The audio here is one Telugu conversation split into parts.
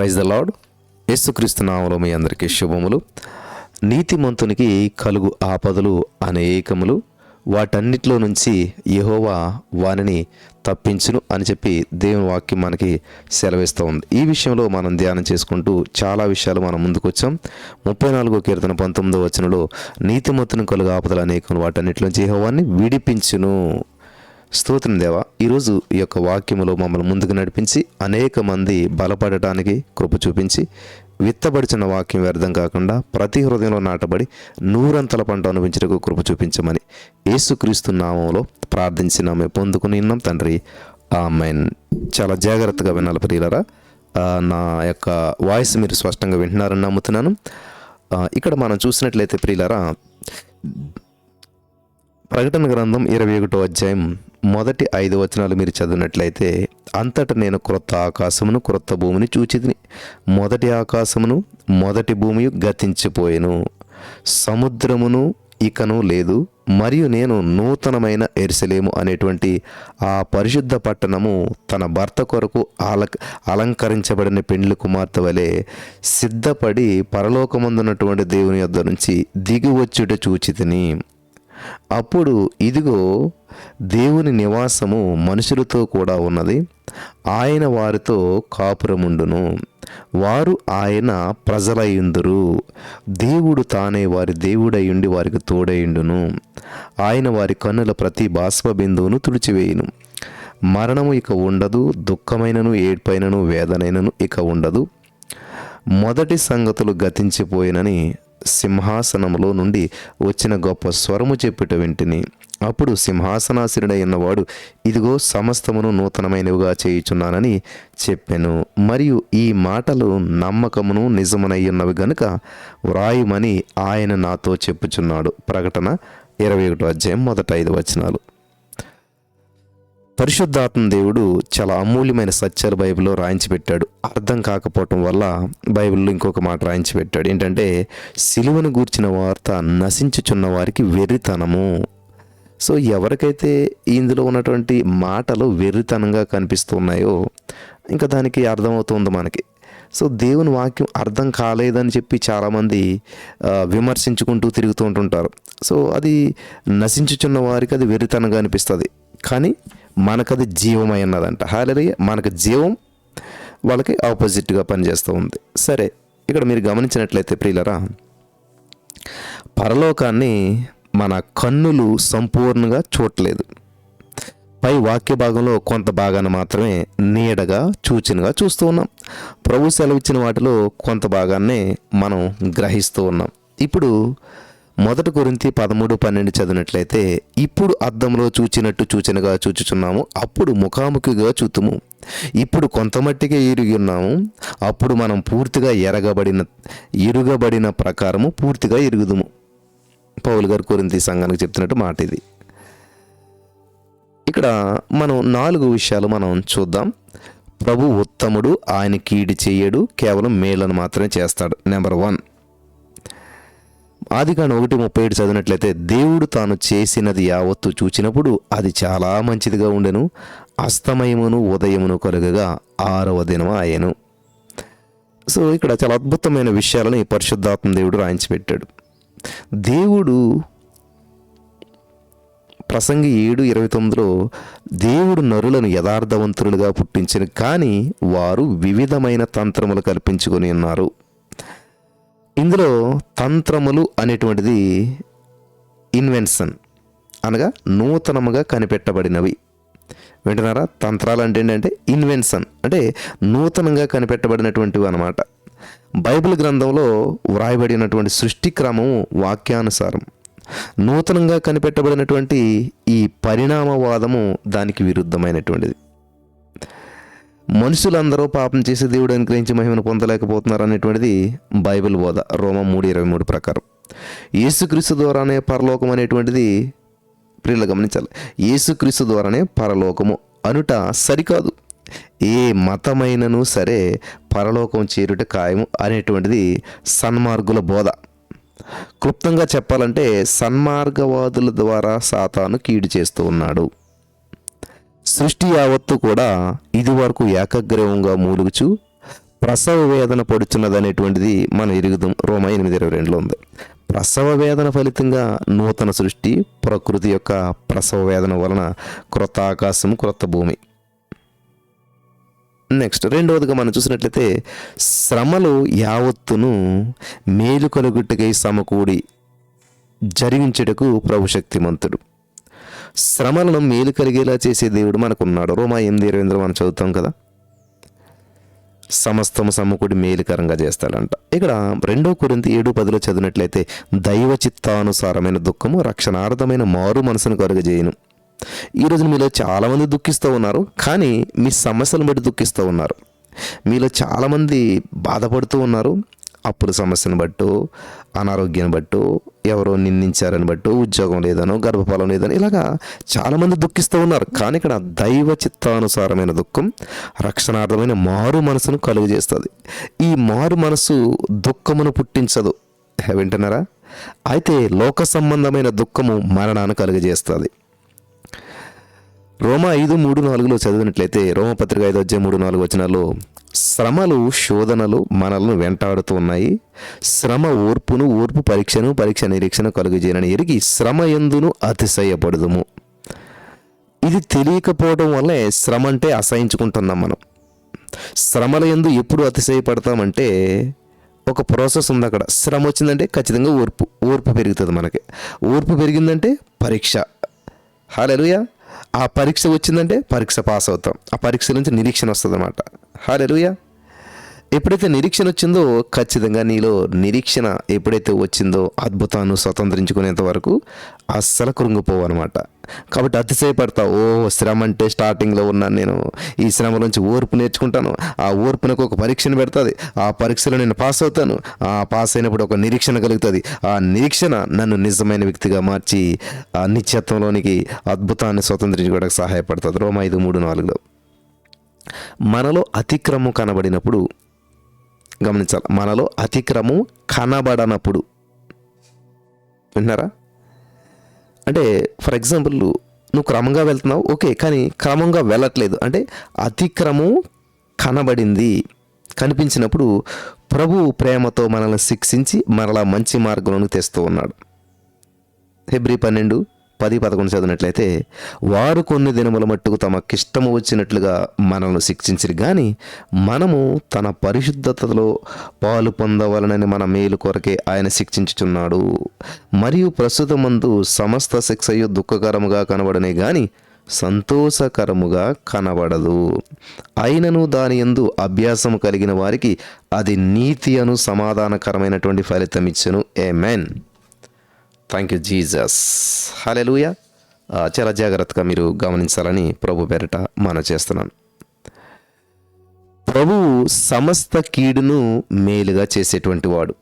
Praise the lord. యేసుక్రీస్తు నామములో మీ అందరికీ శుభములు. నీతిమంతునికి కలుగు ఆపదలు అనేకములు. వాటన్నిటిలో నుంచి యహోవా వానిని తప్పించును అని చెప్పి దేవుని వాక్యం మనకి సెలవిస్తూ ఉంది ఈ విషయంలో మనం ధ్యానం చేసుకుంటూ చాలా విషయాలు మనం ముందుకొచ్చాం. ముప్పై నాలుగో కీర్తన పంతొమ్మిదో వచనంలో నీతిమంతుని కలుగు ఆపదలు అనేకములు వాటన్నిటిలోంచి యహోవాన్ని విడిపించును. స్తోత్రం దేవా. ఈరోజు ఈ యొక్క వాక్యములో మమ్మల్ని ముందుకు నడిపించి అనేక మంది బలపడటానికి కృప చూపించి విత్తబడిచిన వాక్యం వ్యర్థం కాకుండా ప్రతి హృదయంలో నాటబడి నూరంతల పంట అనుభవించటకు కృప చూపించమని యేసుక్రీస్తు నామంలో ప్రార్థించిన నామే పొందుకుని ఉన్నాం తండ్రి. ఆమెన్. చాలా జాగ్రత్తగా వినాలి ప్రియులరా. నా యొక్క వాయిస్ మీరు స్పష్టంగా వింటున్నారని నమ్ముతున్నాను. ఇక్కడ మనం చూసినట్లయితే ప్రియులరా ప్రకటన గ్రంథం ఇరవై ఒకటో అధ్యాయం మొదటి ఐదు వచనాలు మీరు చదివినట్లయితే అంతట నేను క్రొత్త ఆకాశమును క్రొత్త భూమిని చూచితిని. మొదటి ఆకాశమును మొదటి భూమి గతించిపోయెను. సముద్రమును ఇకను లేదు మరియు నేను నూతనమైన ఎరుసలేము అనేటువంటి ఆ పరిశుద్ధ పట్టణము తన భర్త కొరకు అల అలంకరించబడిన పెండ్లి కుమార్తె వలె సిద్ధపడి పరలోకమందున్నటువంటి దేవుని యొద్ద నుంచి దిగి వచ్చుట చూచితిని. అప్పుడు ఇదిగో దేవుని నివాసము మనుషులతో కూడా ఉన్నది. ఆయన వారితో కాపురముండును. వారు ఆయన ప్రజలయ్యుందురు దేవుడు తానే వారి దేవుడయ్యుండి వారికి తోడయుండును. ఆయన వారి కన్నుల ప్రతి బాష్ప బిందువును తుడిచివేయును. మరణము ఇక ఉండదు దుఃఖమైనను ఏడ్పైనను వేదనైనను ఇక ఉండదు. మొదటి సంగతులు గతించిపోయినని సింహాసనములో నుండి వచ్చిన గొప్ప స్వరము చెప్పుట వింటిని. అప్పుడు సింహాసనాసీనుడైనవాడు ఇదిగో సమస్తమును నూతనమైనవిగా చేయుచున్నానని చెప్పాను. మరియు ఈ మాటలు నమ్మకమును నిజమునయ్యున్నవి గనుక వ్రాయుమని ఆయన నాతో చెప్పుచున్నాడు. ప్రకటన ఇరవై ఒకటో అధ్యాయం మొదట ఐదు వచనాలు. పరిశుద్ధాత్మ దేవుడు చాలా అమూల్యమైన సత్యాలు బైబిల్లో రాయించి పెట్టాడు అర్థం కాకపోవటం వల్ల బైబిల్లో ఇంకొక మాట రాయించి పెట్టాడు ఏంటంటే సిలువను గూర్చిన వార్త నశించుచున్న వారికి వెర్రితనము. సో ఎవరికైతే ఇందులో ఉన్నటువంటి మాటలు వెర్రితనంగా కనిపిస్తున్నాయో ఇంకా దానికి అర్థమవుతుంది మనకి. సో దేవుని వాక్యం అర్థం కాలేదని చెప్పి చాలామంది విమర్శించుకుంటూ తిరుగుతూ ఉంటుంటారు. సో అది నశించుచున్న వారికి అది వెర్రితనంగా అనిపిస్తుంది. కానీ మనకది జీవమై ఉన్నదంట. హాలరియ మనకు జీవం వాళ్ళకి ఆపోజిట్గా పనిచేస్తూ ఉంది. సరే ఇక్కడ మీరు గమనించినట్లయితే ప్రియులరా పరలోకాన్ని మన కన్నులు సంపూర్ణంగా చూడలేదు. పై వాక్య భాగంలో కొంత భాగాన్ని మాత్రమే నీడగా చూచినగా చూస్తూ ఉన్నాం. ప్రభు సెలవిచ్చిన వాటిలో కొంత భాగాన్నే మనం గ్రహిస్తూ ఉన్నాం. ఇప్పుడు మొదటి గురించి పదమూడు పన్నెండు చదివినట్లయితే ఇప్పుడు అద్దంలో చూచినట్టు చూచినగా చూచుచున్నాము అప్పుడు ముఖాముఖిగా చూతుము. ఇప్పుడు కొంతమట్టిగా ఇరిగి ఉన్నాము అప్పుడు మనం పూర్తిగా ఎరగబడిన ఇరుగబడిన ప్రకారము పూర్తిగా ఇరుగుదుము. పౌలు గారు కొరింతి సంఘానికి చెప్తున్నట్టు మాట ఇది. ఇక్కడ మనం నాలుగు విషయాలు మనం చూద్దాం. ప్రభు ఉత్తముడు ఆయన కీడి చేయడు కేవలం మేలను మాత్రమే చేస్తాడు. నెంబర్ వన్ ఆదికాండం ఒకటి ముప్పై ఏడు చదివినట్లయితే దేవుడు తాను చేసినది యావత్తు చూచినప్పుడు అది చాలా మంచిదిగా ఉండెను. అస్తమయమును ఉదయమును కలుగగా ఆరవ దినం ఆయను సో ఇక్కడ చాలా అద్భుతమైన విషయాలని పరిశుద్ధాత్మ దేవుడు రాయించిపెట్టాడు. దేవుడు ప్రసంగి ఏడు ఇరవై తొమ్మిదిలో దేవుడు నరులను యథార్థవంతులుగా పుట్టించిన కానీ వారు వివిధమైన తంత్రములు కల్పించుకొని ఉన్నారు. ఇందులో తంత్రములు అనేటువంటిది ఇన్వెన్షన్. అనగా నూతనముగా కనిపెట్టబడినవి. వింటున్నారా? తంత్రాలు అంటే ఏంటంటే ఇన్వెన్షన్. అంటే నూతనంగా కనిపెట్టబడినటువంటివి అన్నమాట. బైబిల్ గ్రంథంలో వ్రాయబడినటువంటి సృష్టి క్రమము వాక్యానుసారం. నూతనంగా కనిపెట్టబడినటువంటి ఈ పరిణామవాదము దానికి విరుద్ధమైనటువంటిది. మనుషులందరూ పాపం చేసి దేవుడు అనుగ్రహించి మహిమను పొందలేకపోతున్నారు అనేటువంటిది బైబిల్ బోధ. రోమ మూడు ఇరవై మూడు ప్రకారం. యేసుక్రీస్తు ద్వారానే పరలోకం అనేటువంటిది ప్రియులు గమనించాలి. యేసుక్రీస్తు ద్వారానే పరలోకము అనుట సరికాదు. ఏ మతమైనను సరే పరలోకం చేరుట ఖాయము అనేటువంటిది సన్మార్గుల బోధ. క్లుప్తంగా చెప్పాలంటే సన్మార్గవాదుల ద్వారా సాతాను కీడు చేస్తూ ఉన్నాడు. సృష్టి యావత్తు కూడా ఇదివరకు ఏకగ్రీవంగా మూలుగుచు ప్రసవ వేదన పడుచున్నది అనేటువంటిది మనం ఎరుగుదాం రోమ ఎనిమిది ఇరవై రెండులో ఉంది. ప్రసవ వేదన ఫలితంగా నూతన సృష్టి ప్రకృతి యొక్క ప్రసవ వేదన వలన క్రొత్త ఆకాశం క్రొత్త భూమి. నెక్స్ట్ రెండవదిగా మనం చూసినట్లయితే శ్రమలు యావత్తును మేలు కలుగుట్టుకై సమకూడి జరిగించుటకు ప్రభు శక్తిమంతుడు శ్రమలను మేలు కలిగేలా చేసే దేవుడు మనకున్నాడు. రోమా ఎనిమిది ఇరవై ఎనిమిదిలో మనం చదువుతాం కదా? సమస్తము సమ్ముకుడి మేలుకరంగా చేస్తాడంట. ఇక్కడ రెండో కొరింత ఏడు పదిలో చదివినట్లయితే దైవ చిత్తానుసారమైన దుఃఖము రక్షణార్థమైన మారు మనసును కలుగజేయను. ఈ రోజున మీలో చాలామంది దుఃఖిస్తూ ఉన్నారు కానీ మీ సమస్యలను బట్టి దుఃఖిస్తూ ఉన్నారు. మీలో చాలామంది బాధపడుతూ ఉన్నారు అప్పుల సమస్యను బట్టు అనారోగ్యాన్ని బట్టు ఎవరో నిందించారని బట్టు ఉద్యోగం లేదనో గర్భఫలం లేదని ఇలాగా చాలామంది దుఃఖిస్తూ ఉన్నారు. కానీ ఇక్కడ దైవ చిత్తానుసారమైన దుఃఖం రక్షణార్థమైన మారు మనసును కలుగు చేస్తుంది ఈ మారు మనసు దుఃఖమును పుట్టించదు. వింటున్నారా? అయితే లోక సంబంధమైన దుఃఖము మరణాన్ని కలుగజేస్తుంది. రోమా ఐదు మూడు నాలుగులో చదివినట్లయితే రోమపత్రిక ఐదు వచ్చే మూడు నాలుగు వచనాల్లో శ్రమలు శోధనలు మనల్ని వెంటాడుతూ ఉన్నాయి. శ్రమ ఓర్పును ఓర్పు పరీక్షను పరీక్ష నిరీక్షణ కలుగజేయనని ఎరిగి శ్రమ ఎందును అతిశయపడదుము. ఇది తెలియకపోవడం వల్లే శ్రమ అంటే అసహించుకుంటున్నాం మనం. శ్రమల ఎందు ఎప్పుడు అతిశయపడతామంటే ఒక ప్రాసెస్ ఉంది అక్కడ. శ్రమ వచ్చిందంటే ఖచ్చితంగా ఓర్పు ఓర్పు పెరుగుతుంది మనకి. ఓర్పు పెరిగిందంటే పరీక్ష. హాలెలుయా ఆ పరీక్ష వచ్చిందంటే పరీక్ష పాస్ అవుతాం. ఆ పరీక్ష నుంచి నిరీక్షణ వస్తుంది అనమాట హాలెలుయా ఎప్పుడైతే నిరీక్షణ వచ్చిందో ఖచ్చితంగా నీలో నిరీక్షణ ఎప్పుడైతే వచ్చిందో అద్భుతాన్ని స్వతంత్రించుకునేంత వరకు అస్సలు కృంగిపోవు అనమాట కాబట్టి అతిశయపడతా ఓ శ్రమ అంటే స్టార్టింగ్లో ఉన్నాను నేను ఈ శ్రమ నుంచి ఓర్పు నేర్చుకుంటాను. ఆ ఓర్పునకు ఒక పరీక్షను పెడుతుంది. ఆ పరీక్షలో నేను పాస్ అవుతాను. ఆ పాస్ అయినప్పుడు ఒక నిరీక్షణ కలుగుతుంది. ఆ నిరీక్షణ నన్ను నిజమైన వ్యక్తిగా మార్చి ఆ నిత్యత్వంలోనికి అద్భుతాన్ని స్వతంత్రించుకోవడానికి సహాయపడుతుంది. రోమ ఐదు మూడు నాలుగులో. మనలో అతిక్రమం కనబడినప్పుడు గమనించాలి మనలో అతిక్రమం కనబడనప్పుడు. విన్నారా? అంటే ఫర్ ఎగ్జాంపుల్ నువ్వు క్రమంగా వెళ్తున్నావు ఓకే కానీ క్రమంగా వెళ్ళట్లేదు. అంటే అతిక్రమం కనబడింది కనిపించినప్పుడు ప్రభు ప్రేమతో మనల్ని శిక్షించి మరలా మంచి మార్గంలోకి తెస్తూ ఉన్నాడు. ఫిబ్రి పన్నెండు పది పదకొండు చదివినట్లయితే వారు కొన్ని దినముల మట్టుకు తమకిష్టము వచ్చినట్లుగా మనల్ని శిక్షించరు. కానీ మనము తన పరిశుద్ధతలో పాలు పొందవలనని మన మేలు కొరకే ఆయన శిక్షించుచున్నాడు. మరియు ప్రస్తుతమందు సమస్త శిక్షయు దుఃఖకరముగా కనబడనే కానీ సంతోషకరముగా కనబడదు. అయినను దాని ఎందు అభ్యాసము కలిగిన వారికి అది నీతి అను సమాధానకరమైనటువంటి ఫలితం ఇచ్చును amen thank you Jesus hallelujah చాలా జాగ్రత్తగా మీరు గమనించాలని ప్రభు పేరిట మనం చేస్తున్నాను. ప్రభువు సమస్త కీడును మేలుగా చేసేటువంటి వాడు.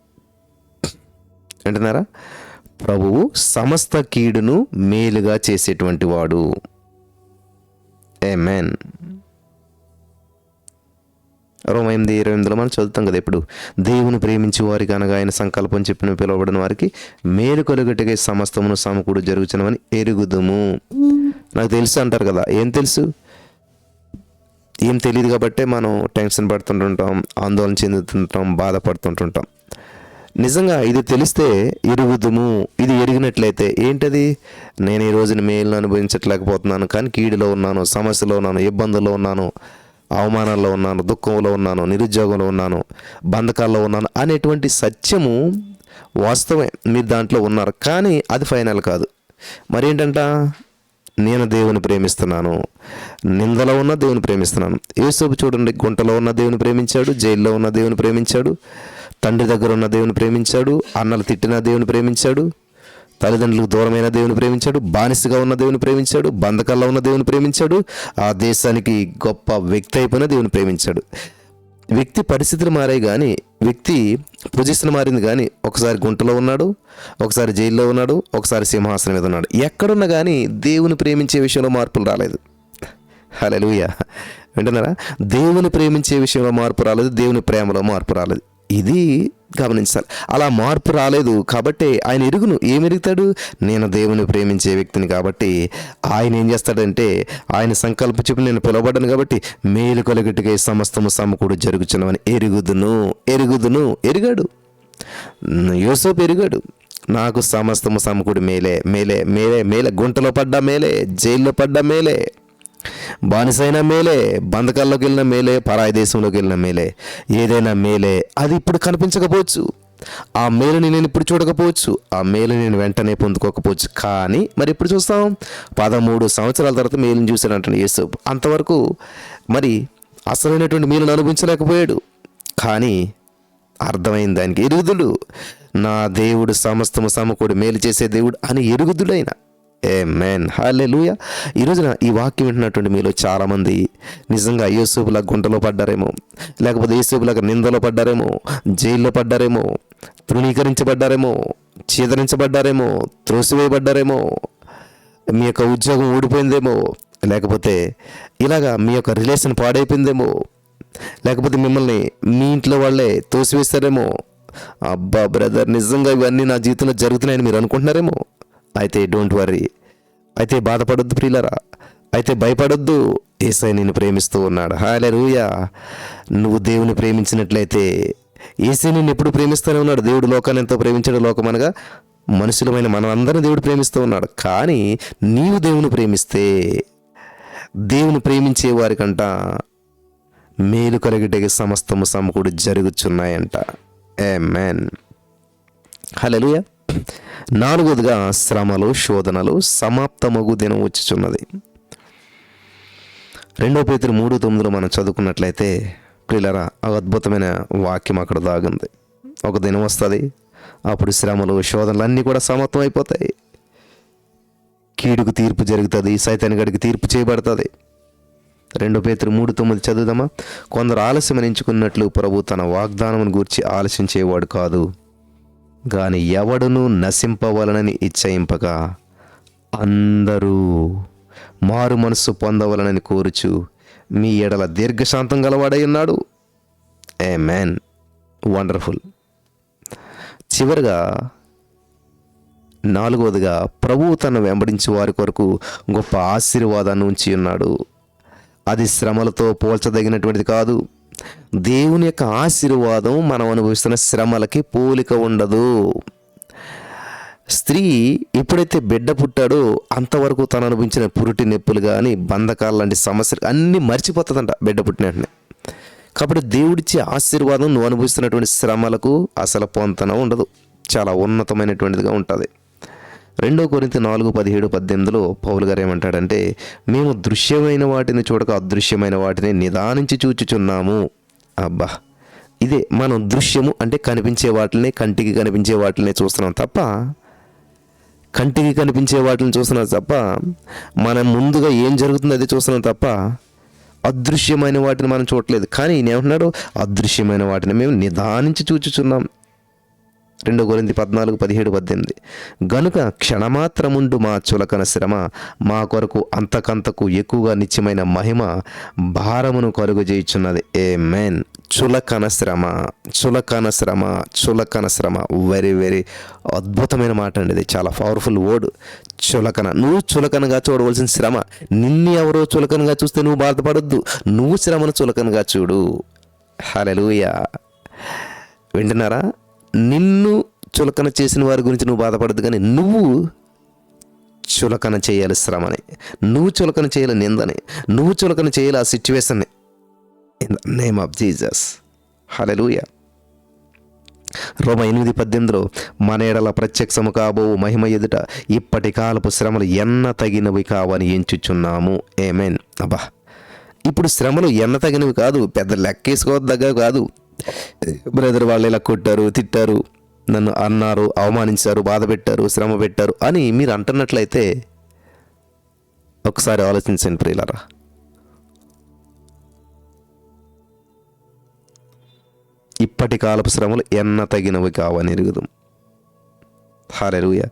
అంటున్నారా ప్రభువు సమస్త కీడును మేలుగా చేసేటువంటి వాడు. ఏ మెన్ రోమ ఎనిమిది ఇరవై ఎనిమిదిలో మనం చదువుతాం కదా ఇప్పుడు. దేవుని ప్రేమించి వారికి అనగా ఆయన సంకల్పం చెప్పిన పిలువబడిన వారికి మేలు కలుగట్టుగా సమస్తమును సమకూడు జరుగుతున్నవని ఎరుగుదుము. నాకు తెలుసు అంటారు కదా. ఏం తెలుసు? ఏం తెలియదు కాబట్టే మనం టెన్షన్ పడుతుంటుంటాం ఆందోళన చెందుతుంటాం బాధపడుతుంటుంటాం. నిజంగా ఇది తెలిస్తే ఎరుగుదుము. ఇది ఎరిగినట్లయితే ఏంటది? నేను ఈ రోజున మేలును అనుభవించట్లేకపోతున్నాను కానీ కీడులో ఉన్నాను సమస్యలో ఉన్నాను ఇబ్బందుల్లో ఉన్నాను. అవమానాల్లో ఉన్నాను దుఃఖంలో ఉన్నాను నిరుద్యోగంలో ఉన్నాను బంధకాల్లో ఉన్నాను అనేటువంటి సత్యము వాస్తవమే. మీరు దాంట్లో ఉన్నారు. కానీ అది ఫైనల్ కాదు. మరేంటంట? నేను దేవుని ప్రేమిస్తున్నాను. నిందలో ఉన్న దేవుని ప్రేమిస్తున్నాను. యేసోపు చూడండి. గుంటలో ఉన్న దేవుని ప్రేమించాడు. జైల్లో ఉన్న దేవుని ప్రేమించాడు. తండ్రి దగ్గర ఉన్న దేవుని ప్రేమించాడు. అన్నలు తిట్టిన దేవుని ప్రేమించాడు. తల్లిదండ్రులకు దూరమైన దేవుని ప్రేమించాడు బానిసగా ఉన్న దేవుని ప్రేమించాడు బంధకాల్లో ఉన్న దేవుని ప్రేమించాడు ఆ దేశానికి గొప్ప వ్యక్తి అయిపోయిన దేవుని ప్రేమించాడు. వ్యక్తి పరిస్థితులు మారాయి కానీ వ్యక్తి పొజిషన్ మారింది కానీ ఒకసారి గుంటలో ఉన్నాడు ఒకసారి జైల్లో ఉన్నాడు ఒకసారి సింహాసనం మీద ఉన్నాడు. ఎక్కడున్నా కానీ దేవుని ప్రేమించే విషయంలో మార్పులు రాలేదు. హలో వింటున్నారా? దేవుని ప్రేమించే విషయంలో మార్పు రాలేదు దేవుని ప్రేమలో మార్పు రాలేదు. ఇది గమనించాలి. అలా మార్పు రాలేదు కాబట్టి ఆయన ఎరుగును. ఏమి ఎరుగుతాడు? నేను దేవుని ప్రేమించే వ్యక్తిని కాబట్టి ఆయన ఏం చేస్తాడంటే ఆయన సంకల్ప చెప్పి నేను పిలవబడ్డాను కాబట్టి మేలు కొలగట్టుగా సమస్తము సమకూడు జరుగుచున్నామని ఎరుగుదును ఎరుగుదును ఎరిగాడు. యోసేపు ఎరిగాడు. నాకు సమస్తము సమకూడు మేలే మేలే మేలే మేలే. గుంటలో పడ్డా మేలే జైల్లో పడ్డా మేలే. బానిసైన మేలే బంధకాల్లోకి వెళ్ళిన మేలే పరాయి దేశంలోకి వెళ్ళిన మేలే. ఏదైనా మేలే అది ఇప్పుడు కనిపించకపోవచ్చు. ఆ మేలుని నేను ఇప్పుడు చూడకపోవచ్చు. ఆ మేలు నేను వెంటనే పొందుకోకపోవచ్చు. కానీ మరి ఇప్పుడు చూస్తాం? పదమూడు సంవత్సరాల తర్వాత మేలుని చూశాడంటే యేసు. అంతవరకు మరి అసలైనటువంటి మేలును అనుభవించలేకపోయాడు. కానీ అర్థమైంది దానికి. ఎరుగుదుడు నా దేవుడు సమస్తము సమకూడి మేలు చేసే దేవుడు అని ఎరుగుదుడైనా. ఏ మేన్ హాలే లూయ ఈ రోజున ఈ వాక్యం వింటున్నటువంటి మీలో చాలామంది నిజంగా యేసుపులా గుంటలో పడ్డారేమో లేకపోతే యేసుపులాగా నిందలో పడ్డారేమో జైల్లో పడ్డారేమో తృణీకరించబడ్డారేమో చీదరించబడ్డారేమో త్రోసివేయబడ్డారేమో మీ యొక్క ఉద్యోగం ఊడిపోయిందేమో లేకపోతే ఇలాగా మీ యొక్క రిలేషన్ పాడైపోయిందేమో లేకపోతే మిమ్మల్ని మీ ఇంట్లో వాళ్ళే తోసివేస్తారేమో అబ్బా బ్రదర్ నిజంగా ఇవన్నీ నా జీవితంలో జరుగుతున్నాయని మీరు అనుకుంటున్నారేమో అయితే డోంట్ వర్రీ అయితే బాధపడొద్దు ప్రియులరా. అయితే భయపడొద్దు. ఏసై నిన్ను ప్రేమిస్తూ ఉన్నాడు. హాయలే రూయా నువ్వు దేవుని ప్రేమించినట్లయితే ఏసై నిన్ను ఎప్పుడు ప్రేమిస్తూనే ఉన్నాడు. దేవుడు లోకాన్ని ఎంతో ప్రేమించాడు. లోకం అనగా మనుషులమైన మనందరిని దేవుడు ప్రేమిస్తూ ఉన్నాడు. కానీ నీవు దేవుని ప్రేమిస్తే దేవుని ప్రేమించే వారికంట మేలు కలిగిటకి సమస్తము సమకూడి జరుగుచున్నాయంట. ఏ మ్యాన్ హలో నాలుగోదిగా శ్రమలు శోధనలు సమాప్తమగు దినం వచ్చుచున్నది. రెండో పేతురు మూడు తొమ్మిదిలో మనం చదువుకున్నట్లయితే ప్రియులరా అద్భుతమైన వాక్యం అక్కడ దాగుంది. ఒక దినం వస్తుంది అప్పుడు శ్రమలు శోధనలు అన్నీ కూడా సమాప్తం అయిపోతాయి కీడుకు తీర్పు జరుగుతుంది సైతాన్ గడికి తీర్పు చేయబడుతుంది. రెండో పేతురు మూడు తొమ్మిది చదువుదామా? కొందరు ఆలస్యం ఎంచుకున్నట్లు ప్రభు తన వాగ్దానమును గూర్చి చేయవాడు కాదు. గాని ఎవడును నశింపవలనని ఇచ్చయింపక అందరూ మారు మనస్సు పొందవలనని కోరుచు మీ ఎడల దీర్ఘశాంతం గలవాడై ఉన్నాడు. ఏ మ్యాన్ వండర్ఫుల్ చివరిగా నాలుగవదిగా ప్రభువు తను వెంబడించి వారి కొరకు గొప్ప ఆశీర్వాదాన్ని ఉంచి ఉన్నాడు. అది శ్రమలతో పోల్చదగినటువంటిది కాదు. దేవుని యొక్క ఆశీర్వాదం మనం అనుభవిస్తున్న శ్రమలకి పోలిక ఉండదు. స్త్రీ ఎప్పుడైతే బిడ్డ పుట్టాడో అంతవరకు తను అనుభవించిన పురిటి నొప్పులు కానీ బంధకాలు లాంటి సమస్యలు అన్నీ మర్చిపోతుందంట బిడ్డ పుట్టిన వెంటనే. కాబట్టి దేవుడిచ్చే ఆశీర్వాదం నువ్వు అనుభవిస్తున్నటువంటి శ్రమలకు అసలు పొంతన ఉండదు. చాలా ఉన్నతమైనటువంటిదిగా ఉంటుంది. రెండో కొరింత నాలుగు పదిహేడు పద్దెనిమిదిలో పౌలు గారు ఏమంటాడంటే మేము దృశ్యమైన వాటిని చూడక అదృశ్యమైన వాటిని నిదానించి చూచుచున్నాము. అబ్బా! ఇదే మనం దృశ్యము అంటే కనిపించే వాటిని కంటికి కనిపించే వాటిని చూస్తున్నాం తప్ప కంటికి కనిపించే వాటిని చూస్తున్నాం తప్ప మనం ముందుగా ఏం జరుగుతుందో అది చూస్తున్నాం తప్ప అదృశ్యమైన వాటిని మనం చూడలేదు కానీ నేమంటున్నాడు అదృశ్యమైన వాటిని మేము నిదానించి చూచుచున్నాం. రెండో కొరింది పద్నాలుగు పదిహేడు పద్దెనిమిది. గనుక క్షణమాత్రముండు మా చులకన శ్రమ మా కొరకు అంతకంతకు ఎక్కువగా నిత్యమైన మహిమ భారమును కలుగు చేయుచున్నది. ఏ మెన్ చులకన శ్రమ చులకన శ్రమ చులకన శ్రమ. వెరీ వెరీ అద్భుతమైన మాట అండి ఇది. చాలా పవర్ఫుల్ వర్డ్ చులకన. నువ్వు చులకనగా చూడవలసిన శ్రమ. నిన్ను ఎవరో చులకనగా చూస్తే నువ్వు బాధపడొద్దు. నువ్వు శ్రమను చులకనగా చూడు. హలలుయా వింటున్నారా? నిన్ను చులకన చేసిన వారి గురించి నువ్వు బాధపడద్దు కానీ నువ్వు చులకన చేయాలి శ్రమని. నువ్వు చులకన చేయాలి నిందని. నువ్వు చులకన చేయాలి ఆ సిచ్యువేషన్ని in the name of Jesus hallelujah రోమ ఎనిమిది పద్దెనిమిదిలో మన ఎడల ప్రత్యక్షము కాబో మహిమ ఎదుట ఇప్పటి కాలపు శ్రమలు ఎన్న తగినవి కావని ఎంచుచున్నాము. ఏమేన్ అబ్బా. ఇప్పుడు శ్రమలు ఎన్న తగినవి కాదు పెద్ద లెక్కేసుకోదగ్గ కాదు. బ్రదర్ వాళ్ళు ఇలా కొట్టారు తిట్టారు నన్ను అన్నారు అవమానించారు బాధ పెట్టారు శ్రమ పెట్టారు అని మీరు అంటున్నట్లయితే ఒకసారి ఆలోచించండి ప్రియులరా. ఇప్పటి కాలపు శ్రమలు ఎన్న తగినవి కావని ఎరుగుదాం. హారెలుయ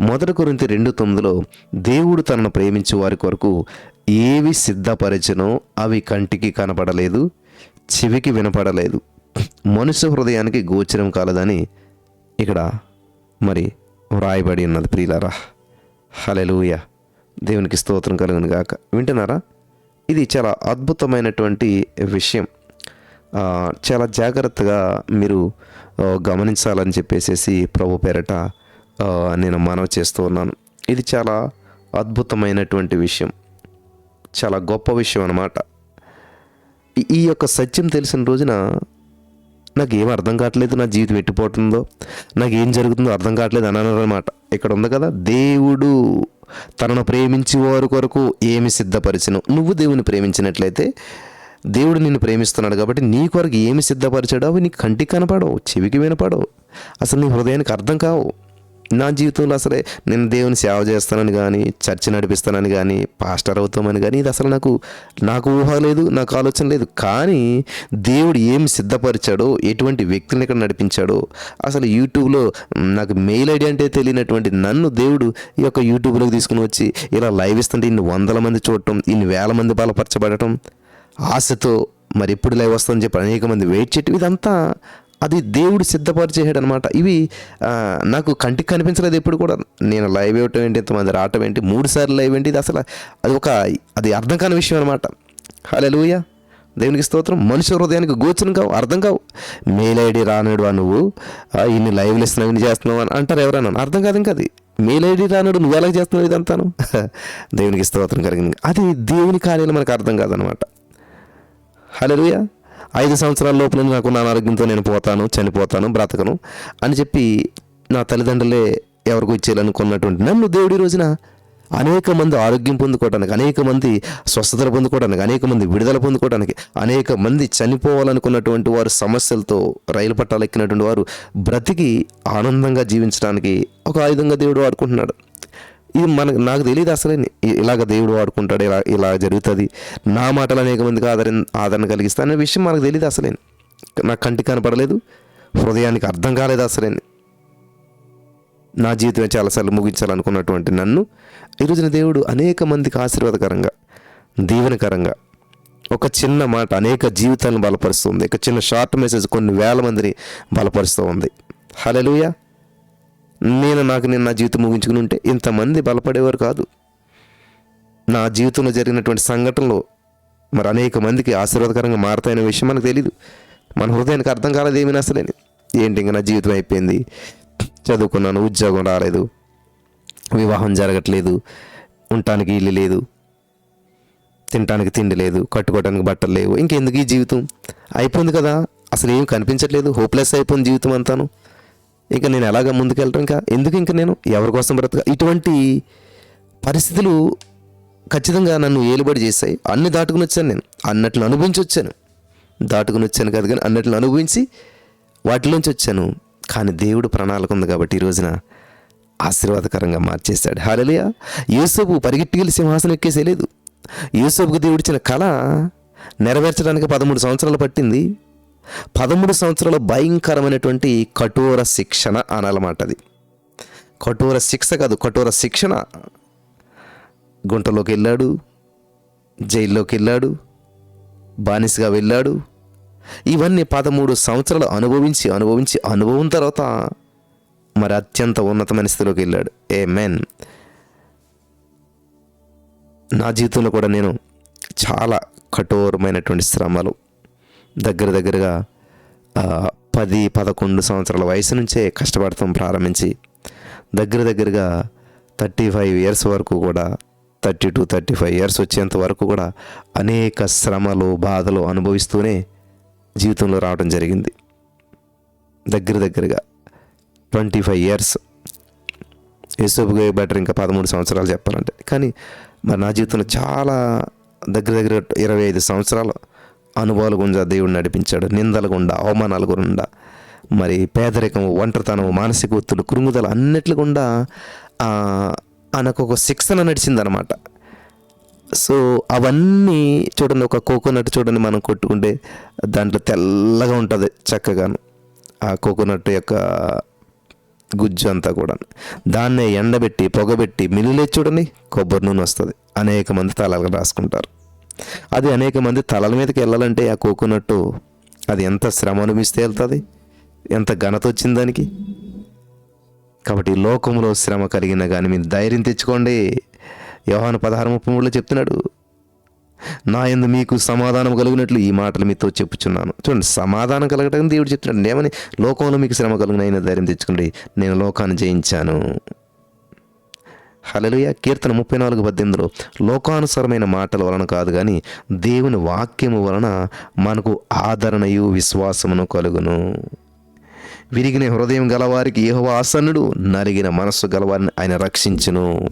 మొదటి కొరింత రెండు తొమ్మిదిలో దేవుడు తనను ప్రేమించే వారి కొరకు ఏవి సిద్ధపరచనో అవి కంటికి కనపడలేదు చెవికి వినపడలేదు. మనుష్య హృదయానికి గోచరం కాలదని ఇక్కడ మరి వ్రాయబడి ఉన్నది ప్రియులారా. హలెలూయ దేవునికి స్తోత్రం కలుగును గాక. వింటున్నారా? ఇది చాలా అద్భుతమైనటువంటి విషయం. చాలా జాగ్రత్తగా మీరు గమనించాలని చెప్పేసి ప్రభు పేరట నేను మనవి చేస్తూ ఉన్నాను. ఇది చాలా అద్భుతమైనటువంటి విషయం. చాలా గొప్ప విషయం అన్నమాట. ఈ యొక్క సత్యం తెలిసిన రోజున నాకు ఏం అర్థం కావట్లేదు నా జీవితం ఎట్టిపోతుందో నాకు ఏం జరుగుతుందో అర్థం కావట్లేదు అని అనమాట. ఇక్కడ ఉంది కదా దేవుడు తనను ప్రేమించి వారి కొరకు ఏమి సిద్ధపరిచను. నువ్వు దేవుని ప్రేమించినట్లయితే దేవుడు నిన్ను ప్రేమిస్తున్నాడు కాబట్టి నీ కొరకు ఏమి సిద్ధపరిచాడో అవి నీ కంటికి కనపడవు చెవికి వినపడవు. అసలు నీ హృదయానికి అర్థం కావు. నా జీవితంలో అసలే నేను దేవుని సేవ చేస్తానని కానీ చర్చ నడిపిస్తానని కానీ పాస్టర్ అవుతామని కానీ ఇది అసలు నాకు నాకు ఊహ లేదు నాకు ఆలోచన లేదు. కానీ దేవుడు ఏం సిద్ధపరిచాడో ఎటువంటి వ్యక్తులను ఇక్కడ నడిపించాడో అసలు యూట్యూబ్లో నాకు మెయిల్ ఐడి అంటే తెలియనటువంటి నన్ను దేవుడు ఈ యొక్క యూట్యూబ్లోకి తీసుకుని వచ్చి ఇలా లైవ్ ఇస్తుంటే ఇన్ని వందల మంది చూడటం ఇన్ని వేల మంది బలపరచబడటం ఆశతో మరి ఎప్పుడు లైవ్ వస్తుందని చెప్పి అనేక మంది వెయిట్ చేయటం ఇదంతా అది దేవుడు సిద్ధపరిచేసాడు అనమాట ఇవి నాకు కంటికి కనిపించలేదు ఎప్పుడు కూడా. నేను లైవ్ ఇవ్వటం ఏంటి ఇంతమంది రావటం ఏంటి మూడు సార్లు లైవ్ ఏంటి ఇది అసలు అది ఒక అది అర్థం కాని విషయం అనమాట. హలోయ దేవునికి స్తోత్రం. మనుషు హృదయానికి గోచరం కావు అర్థం కావు. మెయిల్ ఐడి రానుడు నువ్వు. ఇన్ని లైవ్లు ఇస్తున్నావు ఇన్ని చేస్తున్నావు అని అంటారు ఎవరైనా. అర్థం కాదు ఇంకా అది. మెయిల్ ఐడి రానుడు నువ్వు ఎలా చేస్తున్నావు ఇదంతాను? దేవునికి స్తోత్రం కలిగింది. అది దేవుని కార్యాలు మనకు అర్థం కాదనమాట. హలోయ ఐదు సంవత్సరాల లోపల నాకు నా ఆరోగ్యంతో నేను పోతాను చనిపోతాను బ్రతకను అని చెప్పి నా తల్లిదండ్రులే ఎవరికి ఇచ్చేయాలనుకున్నటువంటి నన్ను దేవుడి రోజున అనేక మంది ఆరోగ్యం పొందుకోవడానికి అనేక మంది స్వస్థతలు పొందుకోవడానికి అనేక మంది విడుదల పొందుకోవడానికి అనేక మంది చనిపోవాలనుకున్నటువంటి వారు సమస్యలతో రైలు పట్టాలు ఎక్కినటువంటి వారు బ్రతికి ఆనందంగా జీవించడానికి ఒక ఆయుధంగా దేవుడు వాడుకుంటున్నాడు. ఇది మనకు నాకు తెలియదు అసలే. ఇలాగ దేవుడు వాడుకుంటాడు ఇలా ఇలా జరుగుతుంది. నా మాటలు అనేక మందికి ఆదరణ ఆదరణ కలిగిస్తా అనే విషయం మనకు తెలియదు అసలే. నాకు కంటికి కనపడలేదు హృదయానికి అర్థం కాలేదు అసలే. నా జీవితమే చాలాసార్లు ముగించాలనుకున్నటువంటి నన్ను. ఈరోజున దేవుడు అనేక మందికి ఆశీర్వాదకరంగా దీవెనకరంగా ఒక చిన్న మాట అనేక జీవితాలను బలపరుస్తుంది ఒక చిన్న షార్ట్ మెసేజ్ కొన్ని వేల మందిని బలపరుస్తూ ఉంది. హలెలుయా నేను నాకు నేను నా జీవితం ముగించుకుని ఉంటే ఇంతమంది బలపడేవారు కాదు. నా జీవితంలో జరిగినటువంటి సంఘటనలు మరి అనేక మందికి ఆశీర్వాదకరంగా మారతాయనే విషయం మనకు తెలియదు మన హృదయానికి అర్థం కాలేదు ఏమైనా అసలేని. ఏంటి ఇంకా నా జీవితం అయిపోయింది? చదువుకున్నాను ఉద్యోగం రాలేదు వివాహం జరగట్లేదు ఉండటానికి ఇల్లు లేదు తినటానికి తిండి లేదు కట్టుకోవడానికి బట్టలు లేవు ఇంకెందుకు ఈ జీవితం? అయిపోయింది కదా. అసలు ఏం కనిపించట్లేదు. హోప్లెస్ అయిపోయింది జీవితం అంతాను. ఇంకా నేను ఎలాగ ముందుకెళ్ళటం ఇంకా? ఎందుకు ఇంకా నేను? ఎవరి కోసం బ్రతక? ఇటువంటి పరిస్థితులు ఖచ్చితంగా నన్ను ఏలుబడి చేశాయి. అన్ని దాటుకుని వచ్చాను నేను. అన్నట్లు అనుభవించి వచ్చాను. దాటుకుని వచ్చాను కాదు కానీ అన్నట్లు అనుభవించి వాటిలోంచి వచ్చాను. కానీ దేవుడు ప్రణాళిక ఉంది కాబట్టి ఈ రోజున ఆశీర్వాదకరంగా మార్చేశాడు. హాలలియా యూసఫ్ పరిగెట్టుకెళ్ళి సింహాసనం ఎక్కేసేయలేదు. యూసఫ్కు దేవుడిచ్చిన కళ నెరవేర్చడానికి పదమూడు సంవత్సరాలు పట్టింది. పదమూడు సంవత్సరాల భయంకరమైనటువంటి కఠోర శిక్షణ అనాలన్నమాట అది. కఠోర శిక్ష కాదు కఠోర శిక్షణ. గుంటలోకి వెళ్ళాడు జైల్లోకి వెళ్ళాడు బానిసగా వెళ్ళాడు. ఇవన్నీ పదమూడు సంవత్సరాలు అనుభవించి అనుభవించి అనుభవం తర్వాత మరి అత్యంత ఉన్నతమైన స్థితిలోకి వెళ్ళాడు. ఏ మెన్ నా జీవితంలో కూడా నేను చాలా కఠోరమైనటువంటి శ్రమలు దగ్గర దగ్గరగా పది పదకొండు సంవత్సరాల వయసు నుంచే కష్టపడటం ప్రారంభించి దగ్గర దగ్గరగా థర్టీ ఫైవ్ ఇయర్స్ వరకు కూడా thirty two thirty five years వచ్చేంత వరకు కూడా అనేక శ్రమలు బాధలు అనుభవిస్తూనే జీవితంలో రావడం జరిగింది. దగ్గర దగ్గరగా ట్వంటీ ఫైవ్ ఇయర్స్. యేసోపుగా బెటర్ ఇంకా పదమూడు సంవత్సరాలు చెప్పాలంటే. కానీ మరి నా జీవితంలో చాలా దగ్గర దగ్గర ఇరవై ఐదు సంవత్సరాలు అనుభవాల గుండా దేవుడు నడిపించాడు నిందల గుండా అవమానాల గుండా మరి పేదరికం ఒంటరితనం మానసిక ఒత్తులు కృంగుదల అన్నిటి గుండా ఆయనకు ఒక శిక్షణ నడిచిందనమాట. సో అవన్నీ చూడండి ఒక కోకోనట్ చూడండి మనం కొట్టుకుంటే దాంట్లో తెల్లగా ఉంటుంది చక్కగాను. ఆ కోకోనట్ యొక్క గుజ్జు అంతా కూడా దాన్నే ఎండబెట్టి పొగబెట్టి మిల్లులే చూడండి కొబ్బరి నూనె వస్తుంది. అనేక మంది తలాలు రాసుకుంటారు. అది అనేక మంది తలల మీదకి వెళ్ళాలంటే ఆ కోకోనట్టు అది ఎంత శ్రమ అనిపిస్తే వెళ్తుంది? ఎంత ఘనత వచ్చింది దానికి? కాబట్టి లోకంలో శ్రమ కలిగిన కానీ మీరు ధైర్యం తెచ్చుకోండి. యోహాను పదహారు ముప్పై మూడులో చెప్తున్నాడు నా ఎందు మీకు సమాధానం కలిగినట్లు ఈ మాటలు మీతో చెప్పుచున్నాను. చూడండి సమాధానం కలగటం దేవుడు చెప్తున్నాడు. ఏమని లోకంలో మీకు శ్రమ కలిగిన అయినా ధైర్యం తెచ్చుకోండి. నేను లోకాన్ని జయించాను. హలలుయ కీర్తన ముప్పై నాలుగు పద్దెనిమిదిలో లోకానుసరమైన మాటల వలన కాదు కానీ దేవుని వాక్యము వలన మనకు ఆదరణయు విశ్వాసమును కలుగును. విరిగిన హృదయం గలవారికి ఏహో ఆసన్నుడు నలిగిన మనస్సు గలవారిని ఆయన రక్షించును.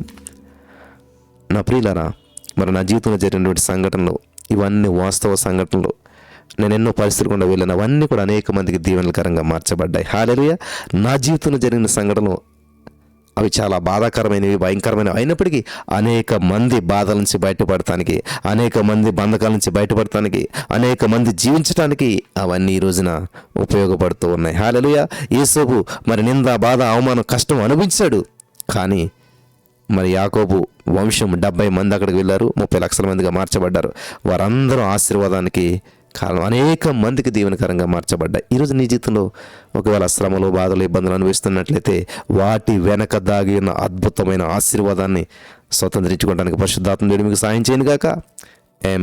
నా ప్రియులరా మరి నా జీవితంలో జరిగినటువంటి సంఘటనలు ఇవన్నీ వాస్తవ సంఘటనలు నేను ఎన్నో పరిస్థితులు కూడా వెళ్ళిన అవన్నీ కూడా అనేక మందికి దీవెనకరంగా మార్చబడ్డాయి. హాలేలుయ నా జీవితంలో జరిగిన సంఘటనలు అవి చాలా బాధాకరమైనవి భయంకరమైనవి. అయినప్పటికీ అనేక మంది బాధల నుంచి బయటపడటానికి అనేక మంది బంధకాల నుంచి బయటపడటానికి అనేక మంది జీవించడానికి అవన్నీ ఈ రోజున ఉపయోగపడుతూ ఉన్నాయి. హాలలుయ యేసోబు మరి నింద బాధ అవమానం కష్టం అనుభవించాడు. కానీ మరి యాకోబు వంశం డెబ్బై మంది అక్కడికి వెళ్ళారు ముప్పై లక్షల మందిగా మార్చబడ్డారు. వారందరూ ఆశీర్వాదానికి కారణం. అనేక మందికి దీవెనకరంగా మార్చబడ్డాయి. ఈరోజు నీ జీవితంలో ఒకవేళ శ్రమలు బాధలు ఇబ్బందులు అనుభవిస్తున్నట్లయితే వాటి వెనక దాగి ఉన్న అద్భుతమైన ఆశీర్వాదాన్ని స్వతంత్రించుకోవడానికి పరిశుద్ధాత్మ దేవుడు మీకు సాయం చేయను గాక ఏ